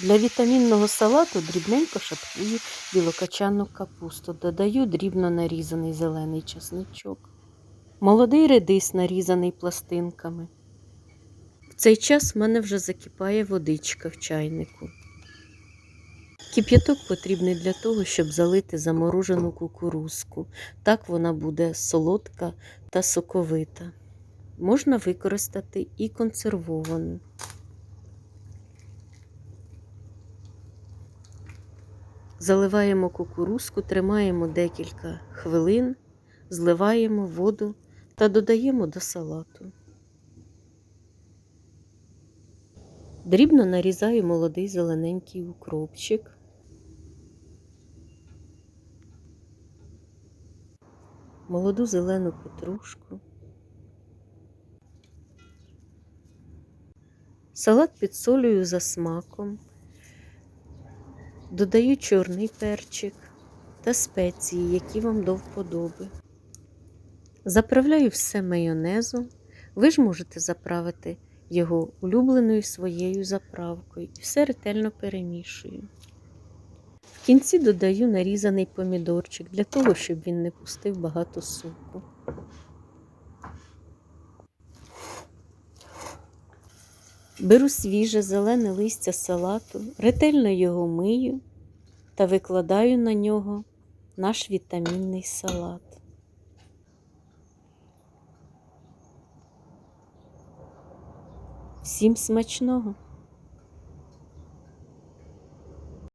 Для вітамінного салату дрібненько шаткую білокачанну капусту, додаю дрібно нарізаний зелений чесничок, молодий редис нарізаний пластинками. В цей час в мене вже закипає водичка в чайнику. Кип'яток потрібний для того, щоб залити заморожену кукурузку. Так вона буде солодка та соковита. Можна використати і консервовану. Заливаємо кукурузку, тримаємо декілька хвилин, зливаємо воду та додаємо до салату. Дрібно нарізаю молодий зелененький укропчик. Молоду зелену петрушку. Салат підсолюю за смаком. Додаю чорний перчик та спеції, які вам до вподоби. Заправляю все майонезом. Ви ж можете заправити його улюбленою своєю заправкою і все ретельно перемішую. В кінці додаю нарізаний помідорчик для того, щоб він не пустив багато соку. Беру свіже зелене листя салату, ретельно його мию та викладаю на нього наш вітамінний салат. Всім смачного!